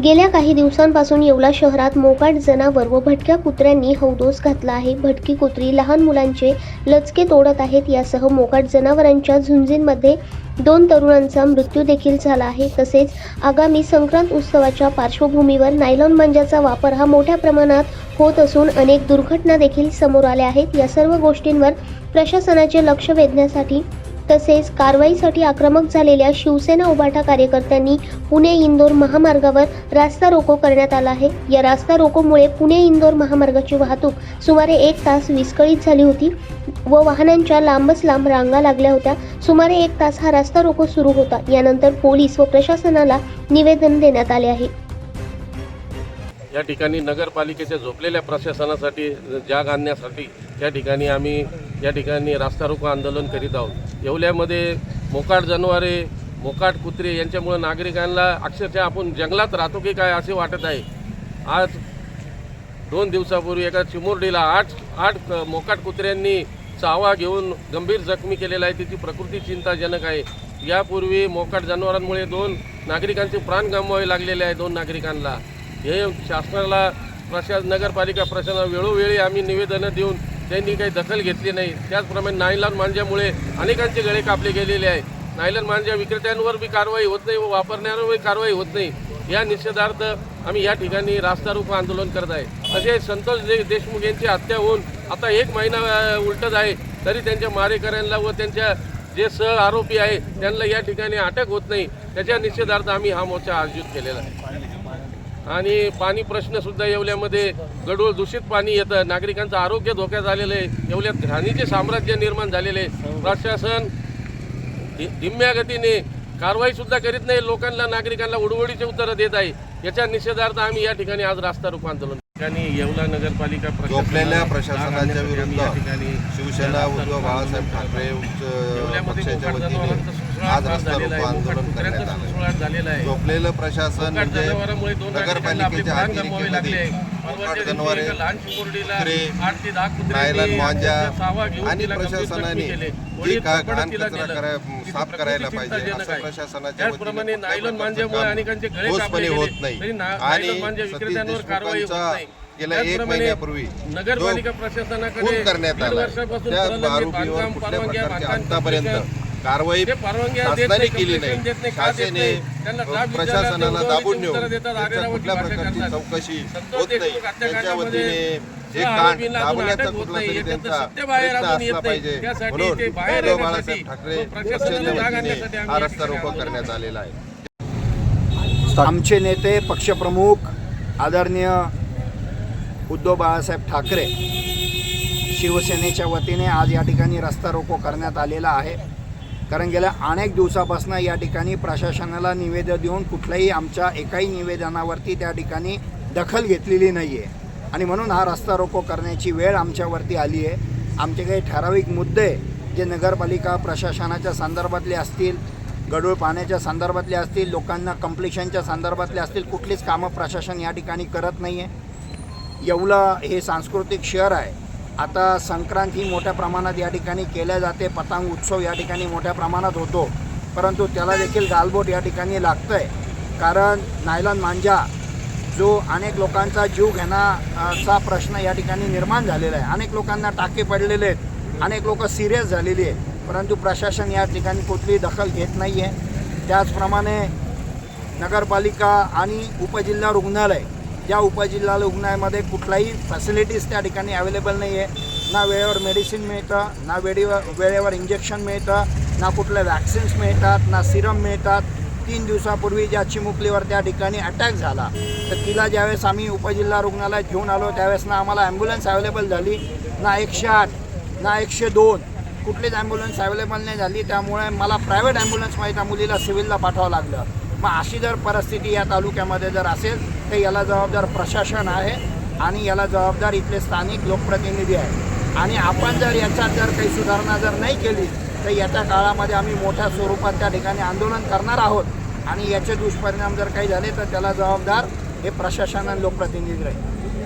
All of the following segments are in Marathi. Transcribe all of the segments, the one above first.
गेल्या काही दिवसांपासून येवला शहरात मोकाट जनावर व भटक्या कुत्र्यांनी हौदोस घातला आहे. भटकी कुत्री लहान मुलांचे लचके तोडत आहेत. यासह मोकाट जनावरांच्या झुंजींमध्ये दोन तरुणांचा मृत्यू देखील झाला आहे. तसेच आगामी संक्रांत उत्सवाच्या पार्श्वभूमीवर नायलॉन मांजाचा वापर हा मोठ्या प्रमाणात होत असून अनेक दुर्घटना देखील समोर आल्या आहेत. या सर्व गोष्टींवर प्रशासनाचे लक्ष वेधण्यासाठी तसेच कारवाईसाठी आक्रमक झालेल्या शिवसेना उभाटा कार्यकर्त्यांनी पुणे इंदोर महामार्गावर रास्ता रोको करण्यात आला आहे. या रास्ता रोकोमुळे पुणे इंदोर महामार्गाची वाहतूक सुमारे एक तास विस्कळीत झाली होती व वाहनांच्या लांबच लांब रांगा लागल्या होत्या. सुमारे एक तास हा रास्ता रोको सुरू होता. यानंतर पोलीस व प्रशासनाला निवेदन देण्यात आले आहे. या ठिकाणी नगरपालिकेच्या झोपलेल्या प्रशासनासाठी जाग आणण्यासाठी या ठिकाणी आम्ही या ठिकाणी रास्ता रोको आंदोलन करीत आहोत. येवल्यामध्ये मोकाट जनावरे मोकाट कुत्रे यांच्यामुळं नागरिकांना अक्षरशः आपण जंगलात राहतो की काय असे वाटत आहे. आज दोन दिवसापूर्वी एका चिमुरडीला आठ आठ मोकाट कुत्र्यांनी चावा घेऊन गंभीर जखमी केलेला आहे. तिची प्रकृती चिंताजनक आहे. यापूर्वी मोकाट जनावरांमुळे दोन नागरिकांचे प्राण गमवावे लागलेले आहे दोन नागरिकांना. हे शासनाला प्रशासन नगरपालिका प्रशासनाला वेळोवेळी आम्ही निवेदनं देऊन त्यांनी काही दखल घेतली नाही. त्याचप्रमाणे नायलॉन मांज्यामुळे अनेकांचे गळे कापले गेलेले आहे नायलॉन मांजा विक्रेत्यांवर बी कारवाई होत नाही व वापरण्यावर कारवाई होत नाही. या निषेधार्थ आम्ही या ठिकाणी रास्ता आंदोलन करत आहे. असे संतोष दे देशमुख यांची हत्या होऊन आता एक महिना उलटत आहे. तरी त्यांच्या मारेकऱ्यांना व त्यांच्या जे सह आरोपी आहे त्यांना या ठिकाणी अटक होत नाही. त्याच्या निषेधार्थ आम्ही हा मोर्चा आयोजित केलेला आहे. आणि पाणी प्रश्न सुद्धा येवल्यामध्ये गडूळ दूषित पाणी येतं. नागरिकांचं आरोग्य धोक्यात आलेलं आहे. येवल्यात घाणीचे साम्राज्य निर्माण झालेले आहे. प्रशासन धिम्या गतीने कारवाई सुद्धा करीत नाही. लोकांना नागरिकांना उडवडीचे उत्तरं देत आहे. याच्या निषेधार्थ आम्ही या ठिकाणी आज रास्ता रोको आंदोलन ठिकाणी येवला नगरपालिका झोपलेल्या प्रशासनाच्या विरुद्ध शिवसेना उद्धव बाळासाहेब ठाकरे आज रस्ता रोको आंदोलन करण्यात आलं झोपलेलं प्रशासन म्हणजे नगरपालिकेच्या दहा कुत्र्यांनी नायलॉन मांजा आणि प्रशासनाने. जे का घाण कचरा. करा- साफ करायला पाहिजे असं. प्रशासनाच्या वतीने ठोसपणे होत. नाही. आणि सतीश विक्रेत्यांवर कारवाई होत देशमुखांचा नाही गेल्या एक महिन्यापूर्वी नगरपालिका प्रशासनाकडे करण्यात आला त्या आरोपीवर बांधकाम कुठल्या परवानग्या, प्रकारची बांधकाम आतापर्यंत कारवाई शासनाने नाही, केली नाही. शासने प्रशासनाला दाबून नेऊन त्याच्या कुठल्या प्रकारची. चौकशी होत नाही. त्यांच्या वतीने हे सहा कांड दाबण्याचा कुठला नाही. तरी त्यांचा सत्य बाहेर प्रयत्न अजून येत असला नाही. पाहिजे. त्यासाठी म्हणून उद्धव बाळासाहेब ठाकरे पक्षाच्या वतीने हा रस्ता रोको करण्यात आलेला आहे. आमचे नेते पक्षप्रमुख आदरणीय उद्धव बाळासाहेब ठाकरे शिवसेनेच्या वतीने आज या ठिकाणी रस्ता रोको करण्यात आलेला आहे. कारण गेल्या अनेक दिवसापासून या ठिकाणी प्रशासनाला निवेदन देऊन कुठल्याही आमच्या एकाही निवेदनावरती त्या ठिकाणी दखल घेतलेली नाही आहे आणि म्हणून हा रस्ता रोको करण्याची वेळ आमच्यावरती आली आहे. आमचे काही ठराविक मुद्दे जे नगरपालिका प्रशासनाच्या संदर्भातले असतील गडूळ पाण्याच्या संदर्भातले असतील लोकांना कम्प्लिशनच्या संदर्भातले असतील कुठलीच कामं प्रशासन या ठिकाणी करत नाही आहे येवला हे सांस्कृतिक शहर आहे. आता संक्रांत ही मोठ्या प्रमाणात या ठिकाणी केल्या जाते. पतंग उत्सव या ठिकाणी मोठ्या प्रमाणात होतो. परंतु त्याला देखील गालबोट या ठिकाणी लागतं आहे कारण नायलॉन मांजा जो अनेक लोकांचा जीव घेण्याचा प्रश्न या ठिकाणी निर्माण झालेला आहे. अनेक लोकांना टाके पडलेले आहेत. अनेक लोक सिरियस झालेली आहेत. परंतु प्रशासन या ठिकाणी कुठली दखल घेत नाही आहे त्याचप्रमाणे नगरपालिका आणि उपजिल्हा रुग्णालय या उपजिल्हा रुग्णालयामध्ये कुठलाही फॅसिलिटीज त्या ठिकाणी अवेलेबल नाही आहे ना वेळेवर मेडिसिन मिळतं ना वेळेवर वेळेवर इंजेक्शन मिळतं ना कुठल्या वॅक्सिन्स मिळतात ना सिरम मिळतात. तीन दिवसापूर्वी ज्या चिमुकलीवर त्या ठिकाणी अटॅक झाला तर तिला ज्यावेळेस आम्ही उपजिल्हा रुग्णालयात घेऊन आलो त्यावेळेस ना आम्हाला ॲम्ब्युलन्स अवेलेबल झाली ना एकशे आठ ना एकशे दोन. कुठलीच ॲम्ब्युलन्स अवेलेबल नाही झाली त्यामुळे मला प्रायव्हेट ॲम्ब्युलन्समध्ये त्या मुलीला सिव्हिलला पाठवावं लागलं. मग अशी जर परिस्थिती या तालुक्यामध्ये जर असेल तर याला जबाबदार प्रशासन आहे आणि याला जबाबदार इथले स्थानिक लोकप्रतिनिधी आहे आणि आपण जर याच्यात जर काही सुधारणा जर नाही केली तर येत्या काळामध्ये आम्ही मोठ्या स्वरूपात त्या ठिकाणी आंदोलन करणार आहोत. आणि याचे दुष्परिणाम जर काही झाले तर त्याला जबाबदार हे प्रशासन आणि लोकप्रतिनिधी राहील.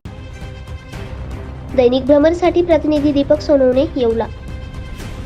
दैनिक भ्रमणसाठी प्रतिनिधी दीपक सोनवणे येवला.